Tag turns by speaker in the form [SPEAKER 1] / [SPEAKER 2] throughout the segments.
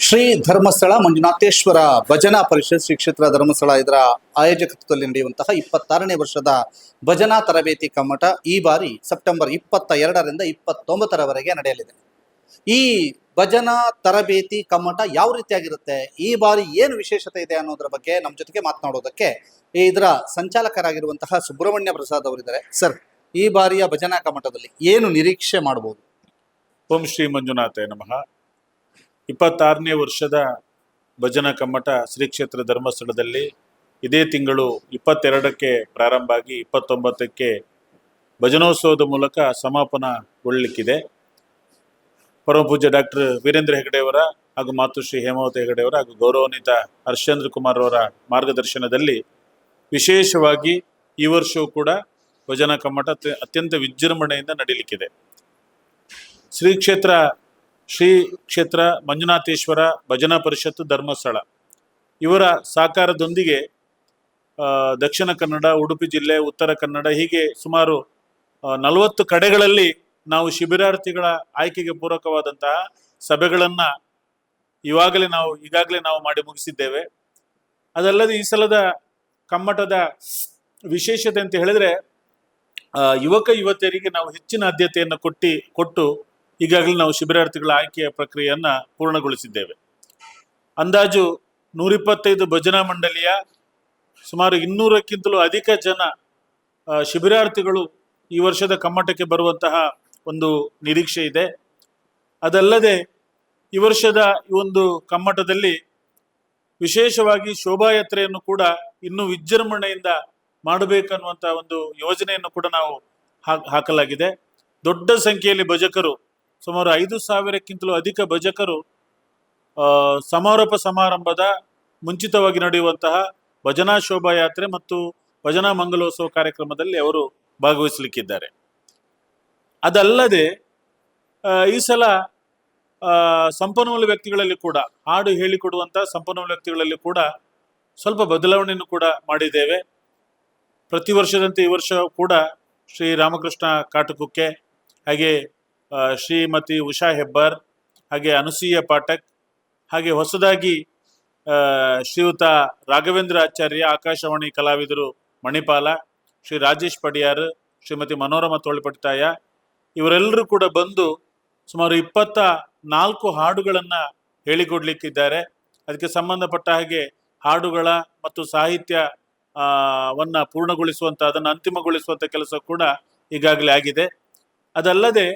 [SPEAKER 1] ಶ್ರೀ ಧರ್ಮಸ್ಥಳ ಮಂಜುನಾಥೇಶ್ವರ ಭಜನಾ ಪರಿಷತ್ ಶ್ರೀ ಕ್ಷೇತ್ರ ಧರ್ಮಸ್ಥಳ ಇದರ ಆಯೋಜಕತ್ವದಲ್ಲಿ ನಡೆಯುವಂತಹ ಇಪ್ಪತ್ತಾರನೇ ವರ್ಷದ ಭಜನಾ ತರಬೇತಿ ಕಮ್ಮಟ ಈ ಬಾರಿ ಸೆಪ್ಟೆಂಬರ್ ಇಪ್ಪತ್ತ ಎರಡರಿಂದ ಇಪ್ಪತ್ತೊಂಬತ್ತರವರೆಗೆ ನಡೆಯಲಿದೆ. ಈ ಭಜನಾ ತರಬೇತಿ ಕಮ್ಮಟ ಯಾವ ರೀತಿಯಾಗಿರುತ್ತೆ? ಈ ಬಾರಿ ಏನು ವಿಶೇಷತೆ ಇದೆ ಅನ್ನೋದ್ರ ಬಗ್ಗೆ ನಮ್ಮ ಜೊತೆಗೆ ಮಾತನಾಡೋದಕ್ಕೆ ಇದರ ಸಂಚಾಲಕರಾಗಿರುವಂತಹ ಸುಬ್ರಹ್ಮಣ್ಯ ಪ್ರಸಾದ್ ಅವರಿದ್ದಾರೆ. ಸರ್, ಈ ಬಾರಿಯ ಭಜನಾ ಕಮ್ಮಟದಲ್ಲಿ ಏನು ನಿರೀಕ್ಷೆ ಮಾಡಬಹುದು
[SPEAKER 2] ಓಂ ಶ್ರೀ ಮಂಜುನಾಥ ನಮಃ. ಇಪ್ಪತ್ತಾರನೇ ವರ್ಷದ ಭಜನಾ ಕಮ್ಮಟ ಶ್ರೀ ಕ್ಷೇತ್ರ ಧರ್ಮಸ್ಥಳದಲ್ಲಿ ಇದೇ ತಿಂಗಳು ಇಪ್ಪತ್ತೆರಡಕ್ಕೆ ಪ್ರಾರಂಭ ಆಗಿ ಇಪ್ಪತ್ತೊಂಬತ್ತಕ್ಕೆ ಭಜನೋತ್ಸವದ ಮೂಲಕ ಸಮಾಪನಗೊಳ್ಳಲಿಕ್ಕಿದೆ. ಪರಮಪೂಜ್ಯ ಡಾಕ್ಟರ್ ವೀರೇಂದ್ರ ಹೆಗಡೆಯವರ ಹಾಗೂ ಮಾತುಶ್ರೀ ಹೇಮಾವತಿ ಹೆಗಡೆಯವರ ಹಾಗೂ ಗೌರವಾನ್ವಿತ ಹರ್ಷೇಂದ್ರ ಕುಮಾರ್ ಅವರ ಮಾರ್ಗದರ್ಶನದಲ್ಲಿ ವಿಶೇಷವಾಗಿ ಈ ವರ್ಷವೂ ಕೂಡ ಭಜನಾ ಕಮ್ಮಟ ಅತ್ಯ- ಅತ್ಯಂತ ವಿಜೃಂಭಣೆಯಿಂದ ನಡೀಲಿಕ್ಕಿದೆ. ಶ್ರೀ ಕ್ಷೇತ್ರ ಶ್ರೀ ಕ್ಷೇತ್ರ ಮಂಜುನಾಥೇಶ್ವರ ಭಜನಾ ಪರಿಷತ್ತು ಧರ್ಮಸ್ಥಳ. ಇವರ ಸಹಕಾರದೊಂದಿಗೆ ಆ, ದಕ್ಷಿಣ ಕನ್ನಡ ಉಡುಪಿ ಜಿಲ್ಲೆ ಉತ್ತರ ಕನ್ನಡ ಹೀಗೆ ಸುಮಾರು ನಲವತ್ತು ಕಡೆಗಳಲ್ಲಿ ನಾವು ಶಿಬಿರಾರ್ಥಿಗಳ ಆಯ್ಕೆಗೆ ಪೂರಕವಾದಂತಹ ಸಭೆಗಳನ್ನು ಇವಾಗಲೇ ನಾವು ಈಗಾಗಲೇ ನಾವು ಮಾಡಿ ಮುಗಿಸಿದ್ದೇವೆ. ಅದಲ್ಲದೆ ಈ ಸಲದ ಕಮ್ಮಟದ ವಿಶೇಷತೆ ಅಂತ ಹೇಳಿದ್ರೆ ಯುವಕ ಯುವತಿಯರಿಗೆ ನಾವು ಹೆಚ್ಚಿನ ಆದ್ಯತೆಯನ್ನು ಕೊಟ್ಟಿ ಕೊಟ್ಟು ಈಗಾಗಲೇ ನಾವು ಶಿಬಿರಾರ್ಥಿಗಳ ಆಯ್ಕೆಯ ಪ್ರಕ್ರಿಯೆಯನ್ನು ಪೂರ್ಣಗೊಳಿಸಿದ್ದೇವೆ. ಅಂದಾಜು ನೂರಿಪ್ಪತ್ತೈದು ಭಜನಾ ಮಂಡಳಿಯ ಸುಮಾರು ಇನ್ನೂರಕ್ಕಿಂತಲೂ ಅಧಿಕ ಜನ ಶಿಬಿರಾರ್ಥಿಗಳು ಈ ವರ್ಷದ ಕಮ್ಮಟಕ್ಕೆ ಬರುವಂತಹ ಒಂದು ನಿರೀಕ್ಷೆ ಇದೆ. ಅದಲ್ಲದೆ ಈ ವರ್ಷದ ಈ ಒಂದು ಕಮ್ಮಟದಲ್ಲಿ ವಿಶೇಷವಾಗಿ ಶೋಭಾಯಾತ್ರೆಯನ್ನು ಕೂಡ ಇನ್ನೂ ವಿಜೃಂಭಣೆಯಿಂದ ಮಾಡಬೇಕನ್ನುವಂಥ ಒಂದು ಯೋಜನೆಯನ್ನು ಕೂಡ ನಾವು ಹಾಕ್- ಹಾಕಲಾಗಿದೆ. ದೊಡ್ಡ ಸಂಖ್ಯೆಯಲ್ಲಿ ಭಜಕರು ಸುಮಾರು ಐದು ಸಾವಿರಕ್ಕಿಂತಲೂ ಅಧಿಕ ಭಜಕರು ಸಮಾರೋಪ ಸಮಾರಂಭದ ಮುಂಚಿತವಾಗಿ ನಡೆಯುವಂತಹ ಭಜನಾ ಶೋಭಾಯಾತ್ರೆ ಮತ್ತು ಭಜನಾ ಮಂಗಲೋತ್ಸವ ಕಾರ್ಯಕ್ರಮದಲ್ಲಿ ಅವರು ಭಾಗವಹಿಸಲಿಕ್ಕಿದ್ದಾರೆ. ಅದಲ್ಲದೆ ಈ ಸಲ ಸಂಪನ್ಮೂಲ ವ್ಯಕ್ತಿಗಳಲ್ಲಿ ಕೂಡ, ಹಾಡು ಹೇಳಿಕೊಡುವಂತಹ ಸಂಪನ್ಮೂಲ ವ್ಯಕ್ತಿಗಳಲ್ಲಿ ಕೂಡ ಸ್ವಲ್ಪ ಬದಲಾವಣೆಯನ್ನು ಕೂಡ ಮಾಡಿದ್ದೇವೆ. ಪ್ರತಿ ವರ್ಷದಂತೆ ಈ ವರ್ಷ ಕೂಡ ಶ್ರೀ ರಾಮಕೃಷ್ಣ ಕಾಟಕುಕ್ಕೆ, ಹಾಗೆ ಶ್ರೀಮತಿ ಉಷಾ ಹೆಬ್ಬಾರ್, ಹಾಗೆ ಅನುಸೂಯ ಪಾಠಕ್, ಹಾಗೆ ಹೊಸದಾಗಿ ಶ್ರೀಯುತ ರಾಘವೇಂದ್ರ ಆಚಾರ್ಯ, ಆಕಾಶವಾಣಿ ಕಲಾವಿದರು ಮಣಿಪಾಲ, ಶ್ರೀ ರಾಜೇಶ್ ಪಡಿಯಾರ್, ಶ್ರೀಮತಿ ಮನೋರಮ ತೋಳ್ಪಟ್ಟಾಯ ಇವರೆಲ್ಲರೂ ಕೂಡ ಬಂದು ಸುಮಾರು ಇಪ್ಪತ್ತ ನಾಲ್ಕು ಹಾಡುಗಳನ್ನು ಹೇಳಿಕೊಡ್ಲಿಕ್ಕಿದ್ದಾರೆ. ಅದಕ್ಕೆ ಸಂಬಂಧಪಟ್ಟ ಹಾಗೆ ಹಾಡುಗಳ ಮತ್ತು ಸಾಹಿತ್ಯ ವನ್ನು ಪೂರ್ಣಗೊಳಿಸುವಂತ, ಅದನ್ನು ಅಂತಿಮಗೊಳಿಸುವಂಥ ಕೆಲಸ ಕೂಡ ಈಗಾಗಲೇ ಆಗಿದೆ. ಅದಲ್ಲದೆ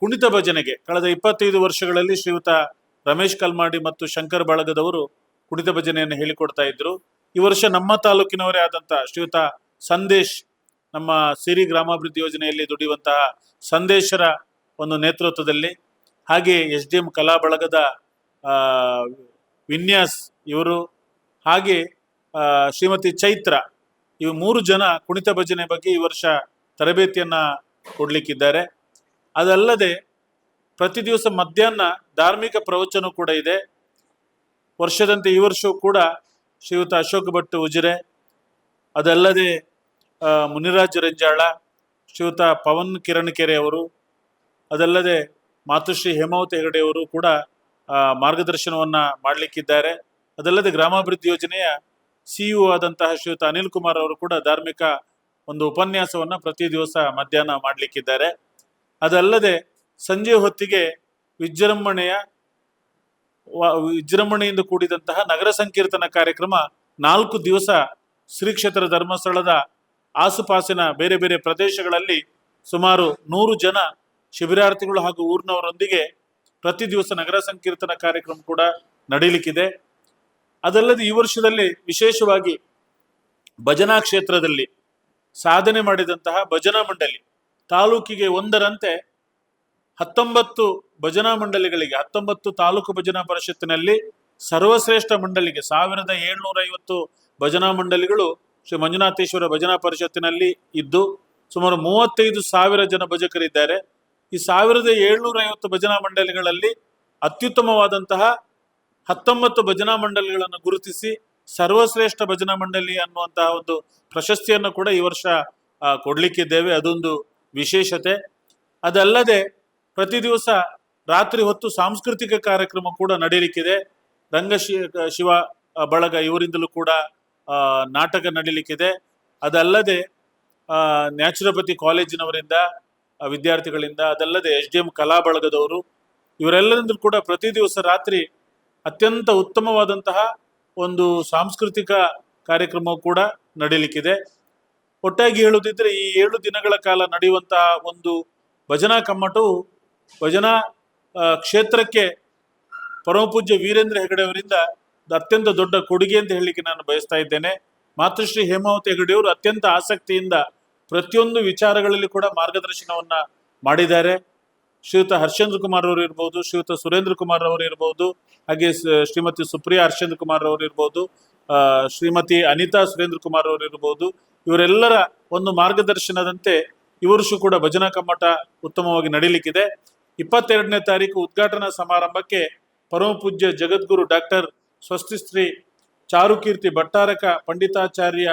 [SPEAKER 2] ಕುಣಿತ ಭಜನೆಗೆ ಕಳೆದ ಇಪ್ಪತ್ತೈದು ವರ್ಷಗಳಲ್ಲಿ ಶ್ರೀಯುತ ರಮೇಶ್ ಕಲ್ಮಾಡಿ ಮತ್ತು ಶಂಕರ್ ಬಳಗದವರು ಕುಣಿತ ಭಜನೆಯನ್ನು ಹೇಳಿಕೊಡ್ತಾ ಇದ್ರು. ಈ ವರ್ಷ ನಮ್ಮ ತಾಲೂಕಿನವರೇ ಆದಂಥ ಶ್ರೀಯುತ ಸಂದೇಶ್ ನಮ್ಮ ಸಿರಿ ಗ್ರಾಮಾಭಿವೃದ್ಧಿ ಯೋಜನೆಯಲ್ಲಿ ದುಡಿಯುವಂತಹ ಸಂದೇಶರ ಒಂದು ನೇತೃತ್ವದಲ್ಲಿ ಹಾಗೆ ಎಸ್ ಡಿ ಎಂ ಕಲಾ ಬಳಗದ ವಿನ್ಯಾಸ್ ಇವರು ಹಾಗೆ ಶ್ರೀಮತಿ ಚೈತ್ರ ಇವು ಮೂರು ಜನ ಕುಣಿತ ಭಜನೆ ಬಗ್ಗೆ ಈ ವರ್ಷ ತರಬೇತಿಯನ್ನ ಕೊಡ್ಲಿಕ್ಕಿದ್ದಾರೆ. ಅದಲ್ಲದೆ ಪ್ರತಿ ದಿವಸ ಮಧ್ಯಾಹ್ನ ಧಾರ್ಮಿಕ ಪ್ರವಚನ ಕೂಡ ಇದೆ. ವರ್ಷದಂತೆ ಈ ವರ್ಷವೂ ಕೂಡ ಶ್ರೀಯುತ ಅಶೋಕ್ ಭಟ್ ಉಜಿರೆ, ಅದಲ್ಲದೆ ಮುನಿರಾಜ್ ರಂಜಾಳ, ಶ್ರೀಯುತ ಪವನ್ ಕಿರಣ್ ಕೆರೆ ಅವರು, ಅದಲ್ಲದೆ ಮಾತುಶ್ರೀ ಹೇಮಾವತಿ ಹೆಗಡೆ ಅವರು ಕೂಡ ಮಾರ್ಗದರ್ಶನವನ್ನು ಮಾಡಲಿಕ್ಕಿದ್ದಾರೆ. ಅದಲ್ಲದೆ ಗ್ರಾಮಾಭಿವೃದ್ಧಿ ಯೋಜನೆಯ ಸಿಇಒ ಆದಂತಹ ಶ್ರೀಯುತ ಅನಿಲ್ ಕುಮಾರ್ ಅವರು ಕೂಡ ಧಾರ್ಮಿಕ ಒಂದು ಉಪನ್ಯಾಸವನ್ನು ಪ್ರತಿ ದಿವಸ ಮಧ್ಯಾಹ್ನ ಮಾಡಲಿಕ್ಕಿದ್ದಾರೆ. ಅದಲ್ಲದೆ ಸಂಜೆ ಹೊತ್ತಿಗೆ ವಿಜೃಂಭಣೆಯ ವಿಜೃಂಭಣೆಯಿಂದ ಕೂಡಿದಂತಹ ನಗರ ಸಂಕೀರ್ತನ ಕಾರ್ಯಕ್ರಮ ನಾಲ್ಕು ದಿವಸ ಶ್ರೀ ಕ್ಷೇತ್ರ ಧರ್ಮಸ್ಥಳದ ಆಸುಪಾಸಿನ ಬೇರೆ ಬೇರೆ ಪ್ರದೇಶಗಳಲ್ಲಿ ಸುಮಾರು ನೂರು ಜನ ಶಿಬಿರಾರ್ಥಿಗಳು ಹಾಗೂ ಊರಿನವರೊಂದಿಗೆ ಪ್ರತಿ ದಿವಸ ನಗರ ಸಂಕೀರ್ತನ ಕಾರ್ಯಕ್ರಮ ಕೂಡ ನಡೀಲಿಕ್ಕಿದೆ. ಅದಲ್ಲದೆ ಈ ವರ್ಷದಲ್ಲಿ ವಿಶೇಷವಾಗಿ ಭಜನಾ ಕ್ಷೇತ್ರದಲ್ಲಿ ಸಾಧನೆ ಮಾಡಿದಂತಹ ಭಜನಾ ಮಂಡಳಿ ತಾಲೂಕಿಗೆ ಒಂದರಂತೆ ಹತ್ತೊಂಬತ್ತು ಭಜನಾ ಮಂಡಳಿಗಳಿಗೆ, ಹತ್ತೊಂಬತ್ತು ತಾಲೂಕು ಭಜನಾ ಪರಿಷತ್ತಿನಲ್ಲಿ ಸರ್ವಶ್ರೇಷ್ಠ ಮಂಡಳಿಗೆ, ಸಾವಿರದ ಏಳ್ನೂರ ಐವತ್ತು ಭಜನಾ ಮಂಡಳಿಗಳು ಶ್ರೀ ಮಂಜುನಾಥೇಶ್ವರ ಭಜನಾ ಪರಿಷತ್ತಿನಲ್ಲಿ ಇದ್ದು ಸುಮಾರು ಮೂವತ್ತೈದು ಸಾವಿರ ಜನ ಭಜಕರಿದ್ದಾರೆ. ಈ ಸಾವಿರದ ಏಳ್ನೂರ ಐವತ್ತು ಭಜನಾ ಮಂಡಳಿಗಳಲ್ಲಿ ಅತ್ಯುತ್ತಮವಾದಂತಹ ಹತ್ತೊಂಬತ್ತು ಭಜನಾ ಮಂಡಳಿಗಳನ್ನು ಗುರುತಿಸಿ ಸರ್ವಶ್ರೇಷ್ಠ ಭಜನಾ ಮಂಡಳಿ ಅನ್ನುವಂತಹ ಒಂದು ಪ್ರಶಸ್ತಿಯನ್ನು ಕೂಡ ಈ ವರ್ಷ ಕೊಡಲಿಕ್ಕಿದ್ದೇವೆ. ಅದೊಂದು ವಿಶೇಷತೆ. ಅದಲ್ಲದೆ ಪ್ರತಿ ದಿವಸ ರಾತ್ರಿ ಹೊತ್ತು ಸಾಂಸ್ಕೃತಿಕ ಕಾರ್ಯಕ್ರಮ ಕೂಡ ನಡೀಲಿಕ್ಕಿದೆ. ರಂಗ ಶಿವ ಬಳಗ ಇವರಿಂದಲೂ ಕೂಡ ನಾಟಕ ನಡೀಲಿಕ್ಕಿದೆ. ಅದಲ್ಲದೆ ನ್ಯಾಚುರೋಪತಿ ಕಾಲೇಜಿನವರಿಂದ ವಿದ್ಯಾರ್ಥಿಗಳಿಂದ, ಅದಲ್ಲದೆ ಎಚ್ ಡಿ ಎಂ ಕಲಾ ಬಳಗದವರು, ಇವರೆಲ್ಲರಿಂದಲೂ ಕೂಡ ಪ್ರತಿ ದಿವಸ ರಾತ್ರಿ ಅತ್ಯಂತ ಉತ್ತಮವಾದಂತಹ ಒಂದು ಸಾಂಸ್ಕೃತಿಕ ಕಾರ್ಯಕ್ರಮವು ಕೂಡ ನಡೀಲಿಕ್ಕಿದೆ. ಒಟ್ಟಾಗಿ ಹೇಳುವುದಿದ್ರೆ ಈ ಏಳು ದಿನಗಳ ಕಾಲ ನಡೆಯುವಂತಹ ಒಂದು ಭಜನಾ ಕಮ್ಮಟವು ಭಜನಾ ಕ್ಷೇತ್ರಕ್ಕೆ ಪರಮಪೂಜ್ಯ ವೀರೇಂದ್ರ ಹೆಗಡೆ ಅವರಿಂದ ಅತ್ಯಂತ ದೊಡ್ಡ ಕೊಡುಗೆ ಅಂತ ಹೇಳಲಿಕ್ಕೆ ನಾನು ಬಯಸ್ತಾ ಇದ್ದೇನೆ. ಮಾತೃಶ್ರೀ ಹೇಮಾವತಿ ಹೆಗಡೆಯವರು ಅತ್ಯಂತ ಆಸಕ್ತಿಯಿಂದ ಪ್ರತಿಯೊಂದು ವಿಚಾರಗಳಲ್ಲಿ ಕೂಡ ಮಾರ್ಗದರ್ಶನವನ್ನ ಮಾಡಿದ್ದಾರೆ. ಶ್ರೀಯುತ ಹರ್ಷೇಂದ್ರ ಕುಮಾರ್ ಅವರು ಇರ್ಬೋದು, ಶ್ರೀಯುತ ಸುರೇಂದ್ರ ಕುಮಾರ್ ಅವರು ಇರ್ಬೋದು, ಹಾಗೆ ಶ್ರೀಮತಿ ಸುಪ್ರಿಯಾ ಹರ್ಷೇಂದ್ರ ಕುಮಾರ್ ಅವರು ಇರ್ಬೋದು. ಶ್ರೀಮತಿ ಅನಿತಾ ಸುರೇಂದ್ರ ಕುಮಾರ್ ಅವರು ಇರ್ಬೋದು, ಇವರೆಲ್ಲರ ಒಂದು ಮಾರ್ಗದರ್ಶನದಂತೆ ಇವರು ಕೂಡ ಭಜನಾ ಕಮ್ಮಟ ಉತ್ತಮವಾಗಿ ನಡೀಲಿಕ್ಕಿದೆ. ಇಪ್ಪತ್ತೆರಡನೇ ತಾರೀಕು ಉದ್ಘಾಟನಾ ಸಮಾರಂಭಕ್ಕೆ ಪರಮ ಪೂಜ್ಯ ಜಗದ್ಗುರು ಡಾಕ್ಟರ್ ಸ್ವಸ್ತಿ ಶ್ರೀ ಚಾರುಕೀರ್ತಿ ಭಟ್ಟಾರಕ ಪಂಡಿತಾಚಾರ್ಯ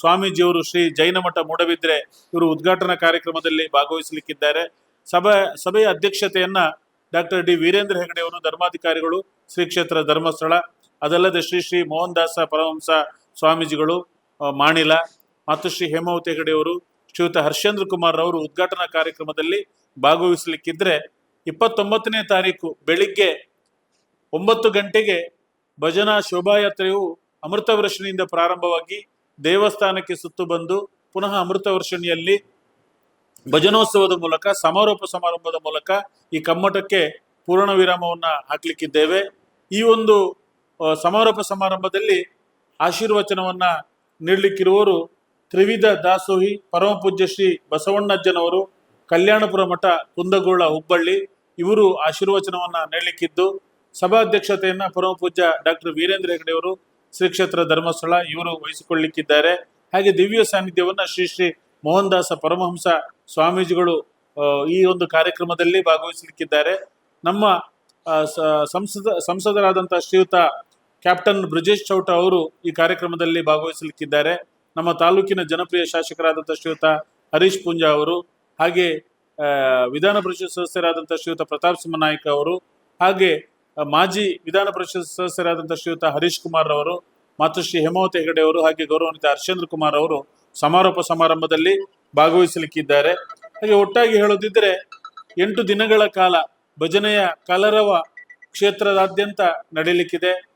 [SPEAKER 2] ಸ್ವಾಮೀಜಿಯವರು ಶ್ರೀ ಜೈನಮಠ ಮೂಡಬಿದ್ರೆ ಇವರು ಉದ್ಘಾಟನಾ ಕಾರ್ಯಕ್ರಮದಲ್ಲಿ ಭಾಗವಹಿಸಲಿಕ್ಕಿದ್ದಾರೆ. ಸಭೆ, ಸಭೆಯ ಅಧ್ಯಕ್ಷತೆಯನ್ನ ಡಾಕ್ಟರ್ ಡಿ. ವೀರೇಂದ್ರ ಹೆಗಡೆ ಅವರು, ಧರ್ಮಾಧಿಕಾರಿಗಳು ಶ್ರೀ ಕ್ಷೇತ್ರ ಧರ್ಮಸ್ಥಳ ಅದಲ್ಲದೆ ಶ್ರೀ ಶ್ರೀ ಮೋಹನ್ ದಾಸ ಪರಮಹಂಸ ಸ್ವಾಮೀಜಿಗಳು ಮಾಣಿಲ ಮತ್ತು ಶ್ರೀ ಹೇಮಾವತಿ ಹೆಗಡೆಯವರು ಶ್ರೀಯುತ ಹರ್ಷೇಂದ್ರ ಕುಮಾರ್ ಅವರು ಉದ್ಘಾಟನಾ ಕಾರ್ಯಕ್ರಮದಲ್ಲಿ ಭಾಗವಹಿಸಲಿಕ್ಕಿದ್ರೆ ಇಪ್ಪತ್ತೊಂಬತ್ತನೇ ತಾರೀಕು ಬೆಳಿಗ್ಗೆ ಒಂಬತ್ತು ಗಂಟೆಗೆ ಭಜನಾ ಶೋಭಾಯಾತ್ರೆಯು ಅಮೃತ ವರ್ಷಣಿಯಿಂದ ಪ್ರಾರಂಭವಾಗಿ ದೇವಸ್ಥಾನಕ್ಕೆ ಸುತ್ತು ಬಂದು ಪುನಃ ಅಮೃತ ವರ್ಷಣಿಯಲ್ಲಿ ಭಜನೋತ್ಸವದ ಮೂಲಕ, ಸಮಾರೋಪ ಸಮಾರಂಭದ ಮೂಲಕ ಈ ಕಮ್ಮಟಕ್ಕೆ ಪೂರ್ಣ ವಿರಾಮವನ್ನ ಹಾಕ್ಲಿಕ್ಕಿದ್ದೇವೆ. ಈ ಒಂದು ಸಮಾರೋಪ ಸಮಾರಂಭದಲ್ಲಿ ಆಶೀರ್ವಚನವನ್ನ ನೀಡಲಿಕ್ಕಿರುವವರು ತ್ರಿವಿಧ ದಾಸೋಹಿ ಪರಮ ಪೂಜ್ಯ ಶ್ರೀ ಬಸವಣ್ಣಜ್ಜನವರು, ಕಲ್ಯಾಣಪುರ ಮಠ ಕುಂದಗೋಳ ಹುಬ್ಬಳ್ಳಿ, ಇವರು ಆಶೀರ್ವಚನವನ್ನ ನೀಡಲಿಕ್ಕಿದ್ದು. ಸಭಾಧ್ಯಕ್ಷತೆಯನ್ನ ಪರಮ ಪೂಜ್ಯ ಡಾಕ್ಟರ್ ವೀರೇಂದ್ರ ಹೆಗಡೆಯವರು ಶ್ರೀ ಕ್ಷೇತ್ರ ಧರ್ಮಸ್ಥಳ ಇವರು ವಹಿಸಿಕೊಳ್ಳಲಿಕ್ಕಿದ್ದಾರೆ ಹಾಗೆ ದಿವ್ಯ ಸಾನ್ನಿಧ್ಯವನ್ನ ಶ್ರೀ ಶ್ರೀ ಮೋಹನ್ದಾಸ ಪರಮಹಂಸ ಸ್ವಾಮೀಜಿಗಳು ಈ ಒಂದು ಕಾರ್ಯಕ್ರಮದಲ್ಲಿ ಭಾಗವಹಿಸಲಿಕ್ಕಿದ್ದಾರೆ. ನಮ್ಮ ಸಂಸದ, ಸಂಸದರಾದಂತಹ ಶ್ರೀಯುತ ಕ್ಯಾಪ್ಟನ್ ಬ್ರಿಜೇಶ್ ಚೌಟ ಅವರು ಈ ಕಾರ್ಯಕ್ರಮದಲ್ಲಿ ಭಾಗವಹಿಸಲಿಕ್ಕಿದ್ದಾರೆ. ನಮ್ಮ ತಾಲೂಕಿನ ಜನಪ್ರಿಯ ಶಾಸಕರಾದಂಥ ಶ್ರೀಯುತ ಹರೀಶ್ ಪೂಂಜಾ ಅವರು, ಹಾಗೆ ವಿಧಾನ ಪರಿಷತ್ ಸದಸ್ಯರಾದಂಥ ಶ್ರೀಯುತ ಪ್ರತಾಪ್ ಸಿಂಹ ನಾಯ್ಕ ಅವರು, ಹಾಗೆ ಮಾಜಿ ವಿಧಾನ ಪರಿಷತ್ ಸದಸ್ಯರಾದಂಥ ಶ್ರೀಯುತ ಹರೀಶ್ ಕುಮಾರ್ ಅವರು, ಮಾತೃಶ್ರೀ ಶ್ರೀ ಹೇಮಾವತಿ ಹೆಗಡೆ ಅವರು, ಹಾಗೆ ಗೌರವಾನ್ವಿತ ಹರ್ಷೇಂದ್ರ ಕುಮಾರ್ ಅವರು ಸಮಾರೋಪ ಸಮಾರಂಭದಲ್ಲಿ ಭಾಗವಹಿಸಲಿಕ್ಕಿದ್ದಾರೆ. ಹಾಗೆ ಒಟ್ಟಾಗಿ ಹೇಳೋದಿದ್ರೆ, ಎಂಟು ದಿನಗಳ ಕಾಲ ಭಜನೆಯ ಕಲರವ ಕ್ಷೇತ್ರದಾದ್ಯಂತ ನಡೀಲಿಕ್ಕಿದೆ. ಆ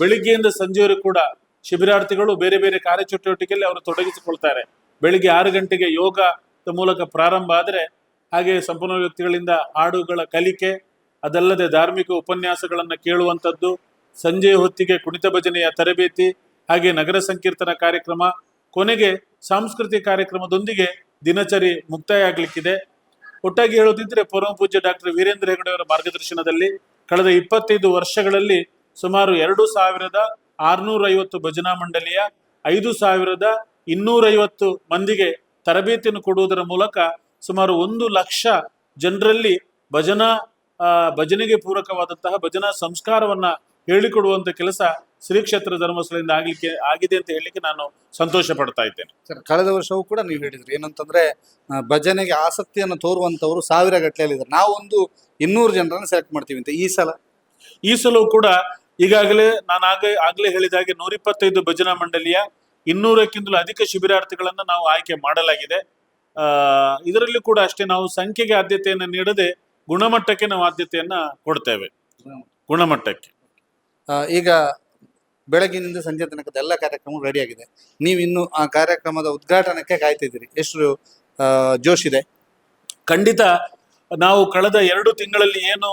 [SPEAKER 2] ಬೆಳಿಗ್ಗೆಯಿಂದ ಸಂಜೆವರೆಗೂ ಕೂಡ ಶಿಬಿರಾರ್ಥಿಗಳು ಬೇರೆ ಬೇರೆ ಕಾರ್ಯಚಟುವಟಿಕೆಯಲ್ಲಿ ಅವರು ತೊಡಗಿಸಿಕೊಳ್ತಾರೆ. ಬೆಳಿಗ್ಗೆ ಆರು ಗಂಟೆಗೆ ಯೋಗದ ಮೂಲಕ ಪ್ರಾರಂಭ ಆದರೆ ಹಾಗೆ ಸಂಪೂರ್ಣ ವ್ಯಕ್ತಿಗಳಿಂದ ಹಾಡುಗಳ ಕಲಿಕೆ, ಅದಲ್ಲದೆ ಧಾರ್ಮಿಕ ಉಪನ್ಯಾಸಗಳನ್ನು ಕೇಳುವಂಥದ್ದು, ಸಂಜೆ ಹೊತ್ತಿಗೆ ಕುಣಿತ ಭಜನೆಯ ತರಬೇತಿ, ಹಾಗೆ ನಗರ ಸಂಕೀರ್ತನ ಕಾರ್ಯಕ್ರಮ, ಕೊನೆಗೆ ಸಾಂಸ್ಕೃತಿಕ ಕಾರ್ಯಕ್ರಮದೊಂದಿಗೆ ದಿನಚರಿ ಮುಕ್ತಾಯ ಆಗಲಿಕ್ಕಿದೆ ಒಟ್ಟಾಗಿ ಹೇಳೋದಿದ್ರೆ ಪರಮ ಪೂಜ್ಯ ಡಾಕ್ಟರ್ ವೀರೇಂದ್ರ ಹೆಗಡೆಯವರ ಮಾರ್ಗದರ್ಶನದಲ್ಲಿ ಕಳೆದ ಇಪ್ಪತ್ತೈದು ವರ್ಷಗಳಲ್ಲಿ ಸುಮಾರು ಎರಡು ಸಾವಿರದ ಆರುನೂರ ಐವತ್ತು ಭಜನಾ ಮಂಡಳಿಯ ಐದು ಸಾವಿರದ ಇನ್ನೂರೈವತ್ತು ಮಂದಿಗೆ ತರಬೇತಿಯನ್ನು ಕೊಡುವುದರ ಮೂಲಕ ಸುಮಾರು ಒಂದು ಲಕ್ಷ ಜನರಲ್ಲಿ ಭಜನಾ ಆ, ಭಜನೆಗೆ ಪೂರಕವಾದಂತಹ ಭಜನಾ ಸಂಸ್ಕಾರವನ್ನ ಹೇಳಿಕೊಡುವಂತ ಕೆಲಸ ಶ್ರೀ ಕ್ಷೇತ್ರ ಧರ್ಮಸ್ಥಳದಿಂದ ಆಗ್ಲಿಕ್ಕೆ ಆಗಿದೆ ಅಂತ ಹೇಳಲಿಕ್ಕೆ ನಾನು ಸಂತೋಷ ಪಡ್ತಾ ಇದ್ದೇನೆ.
[SPEAKER 1] ಸರ್ ಕಳೆದ ವರ್ಷವೂ ಕೂಡ ನೀವು ಹೇಳಿದ್ರಿ. ಏನಂತಂದ್ರೆ ಭಜನೆಗೆ ಆಸಕ್ತಿಯನ್ನು ತೋರುವಂತವರು ಸಾವಿರ ಗಟ್ಟಲೆಯಲ್ಲಿದ್ದಾರೆ ನಾವು ಒಂದು ಇನ್ನೂರು ಜನರನ್ನು ಸೆಲೆಕ್ಟ್ ಮಾಡ್ತೀವಿ ಅಂತ. ಈ ಸಲ?
[SPEAKER 2] ಈ ಸಲವೂ ಕೂಡ ಈಗಾಗಲೇ ನಾನು ಆಗ ಆಗ್ಲೇ ಹೇಳಿದ ಹಾಗೆ ನೂರಿಪ್ಪತ್ತೈದು ಭಜನಾ ಮಂಡಳಿಯ ಇನ್ನೂರಕ್ಕಿಂತಲೂ ಅಧಿಕ ಶಿಬಿರಾರ್ಥಿಗಳನ್ನು ನಾವು ಆಯ್ಕೆ ಮಾಡಲಾಗಿದೆ. ಆ ಇದರಲ್ಲಿ ಕೂಡ ಅಷ್ಟೇ ನಾವು ಸಂಖ್ಯೆಗೆ ಆದ್ಯತೆಯನ್ನು ನೀಡದೆ ಗುಣಮಟ್ಟಕ್ಕೆ ನಾವು ಆದ್ಯತೆಯನ್ನ ಕೊಡ್ತೇವೆ. ಗುಣಮಟ್ಟಕ್ಕೆ.
[SPEAKER 1] ಈಗ ಬೆಳಗಿನಿಂದ ಸಂಜೆ ತನಕದ ಎಲ್ಲ ಕಾರ್ಯಕ್ರಮ ರೆಡಿ ಆಗಿದೆ. ನೀವು ಇನ್ನು ಆ ಕಾರ್ಯಕ್ರಮದ ಉದ್ಘಾಟನಕ್ಕೆ ಕಾಯ್ತಿದ್ದೀರಿ ಎಷ್ಟು ಜೋಶ್ ಇದೆ?
[SPEAKER 2] ಖಂಡಿತ ನಾವು ಕಳೆದ ಎರಡು ತಿಂಗಳಲ್ಲಿ ಏನು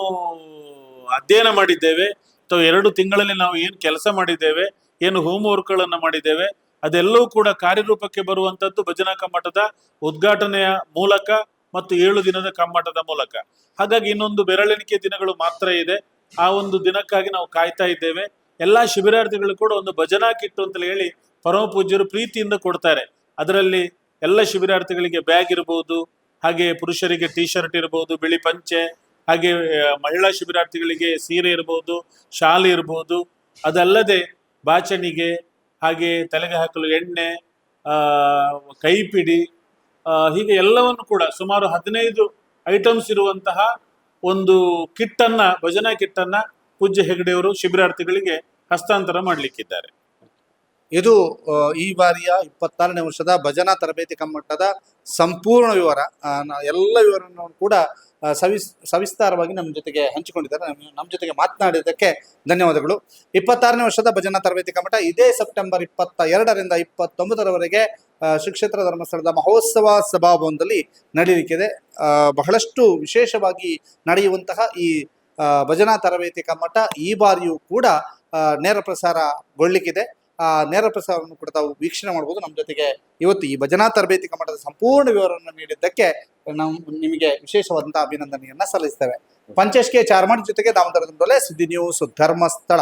[SPEAKER 2] ಅಧ್ಯಯನ ಮಾಡಿದ್ದೇವೆ. ಅಥವಾ ಎರಡು ತಿಂಗಳಲ್ಲಿ ನಾವು ಏನು ಕೆಲಸ ಮಾಡಿದ್ದೇವೆ, ಏನು ಹೋಮ್ ವರ್ಕ್ಗಳನ್ನು ಮಾಡಿದ್ದೇವೆ, ಅದೆಲ್ಲವೂ ಕೂಡ ಕಾರ್ಯರೂಪಕ್ಕೆ ಬರುವಂತದ್ದು ಭಜನಾ ಕಮ್ಮಟದ ಉದ್ಘಾಟನೆಯ ಮೂಲಕ ಮತ್ತು ಏಳು ದಿನದ ಕಮ್ಮಟದ ಮೂಲಕ. ಹಾಗಾಗಿ ಇನ್ನೊಂದು ಬೆರಳೆಣಿಕೆ ದಿನಗಳು ಮಾತ್ರ ಇದೆ. ಆ ಒಂದು ದಿನಕ್ಕಾಗಿ ನಾವು ಕಾಯ್ತಾ ಇದ್ದೇವೆ. ಎಲ್ಲಾ ಶಿಬಿರಾರ್ಥಿಗಳು ಕೂಡ ಒಂದು ಭಜನಾ ಕಿಟ್ಟು ಅಂತ ಹೇಳಿ ಪರಮ ಪೂಜ್ಯರು ಪ್ರೀತಿಯಿಂದ ಕೊಡ್ತಾರೆ. ಅದರಲ್ಲಿ ಎಲ್ಲ ಶಿಬಿರಾರ್ಥಿಗಳಿಗೆ ಬ್ಯಾಗ್ ಇರಬಹುದು ಹಾಗೆ ಪುರುಷರಿಗೆ ಟಿ ಶರ್ಟ್ ಇರಬಹುದು ಬಿಳಿ ಪಂಚೆ ಹಾಗೆ ಮಹಿಳಾ ಶಿಬಿರಾರ್ಥಿಗಳಿಗೆ ಸೀರೆ ಇರಬಹುದು ಶಾಲೆ ಇರಬಹುದು ಅದಲ್ಲದೆ ಬಾಚಣಿಗೆ, ಹಾಗೆ ತಲೆಗೆ ಹಾಕಲು ಎಣ್ಣೆ ಕೈಪಿಡಿ ಹೀಗೆ ಎಲ್ಲವನ್ನು ಕೂಡ ಸುಮಾರು ಹದಿನೈದು ಐಟಮ್ಸ್ ಇರುವಂತಹ ಒಂದು ಕಿಟ್ಟನ್ನು, ಭಜನಾ ಕಿಟ್ಟನ್ನು ಪೂಜ್ಯ ಹೆಗಡೆಯವರು ಶಿಬಿರಾರ್ಥಿಗಳಿಗೆ ಹಸ್ತಾಂತರ ಮಾಡಲಿಕ್ಕಿದ್ದಾರೆ.
[SPEAKER 1] ಇದು ಈ ಬಾರಿಯ ಇಪ್ಪತ್ತಾರನೇ ವರ್ಷದ ಭಜನಾ ತರಬೇತಿ ಕಮ್ಮಟದ ಸಂಪೂರ್ಣ ವಿವರ ಎಲ್ಲ ವಿವರವನ್ನು ಕೂಡ ಸವಿಸ್ ಸವಿಸ್ತಾರವಾಗಿ ನಮ್ಮ ಜೊತೆಗೆ ಹಂಚಿಕೊಂಡಿದ್ದಾರೆ. ನಮ್ಮ ಜೊತೆಗೆ ಮಾತನಾಡಿದ್ದಕ್ಕೆ ಧನ್ಯವಾದಗಳು. ಇಪ್ಪತ್ತಾರನೇ ವರ್ಷದ ಭಜನಾ ತರಬೇತಿ ಕಮಠ ಇದೇ ಸೆಪ್ಟೆಂಬರ್ ಇಪ್ಪತ್ತ ಎರಡರಿಂದ ಇಪ್ಪತ್ತೊಂಬತ್ತರವರೆಗೆ ಶ್ರೀಕ್ಷೇತ್ರ ಶ್ರೀ ಕ್ಷೇತ್ರ ಧರ್ಮಸ್ಥಳದ ಮಹೋತ್ಸವ ಸಭಾಭವನದಲ್ಲಿ ನಡೆಯಲಿಕ್ಕಿದೆ ಬಹಳಷ್ಟು ವಿಶೇಷವಾಗಿ ನಡೆಯುವಂತಹ ಈ ಭಜನಾ ತರಬೇತಿ ಕಮ್ಮಟ ಈ ಬಾರಿಯೂ ಕೂಡ ನೇರ ಪ್ರಸಾರಗೊಳ್ಳಿಕ್ಕಿದೆ. ನೇರ ಪ್ರಸಾರವನ್ನು ಕೂಡ ತಾವು ವೀಕ್ಷಣೆ ಮಾಡಬಹುದು ನಮ್ಮ ಜೊತೆಗೆ ಇವತ್ತು ಈ ಭಜನಾ ತರಬೇತಿ ಕಮ್ಮಟದ ಸಂಪೂರ್ಣ ವಿವರವನ್ನು ನೀಡಿದ್ದಕ್ಕೆ ನಾವು ನಿಮಗೆ ವಿಶೇಷವಾದಂತಹ ಅಭಿನಂದನೆಯನ್ನ ಸಲ್ಲಿಸ್ತೇವೆ. ಪಂಚೇಶ್ ಕೆ. ಚಾರ್ಮಾಡಿ ಜೊತೆಗೆ ದಾಮೋದರದಿಂದಲೇ ಸುದ್ದಿ ನ್ಯೂಸ್ ಧರ್ಮಸ್ಥಳ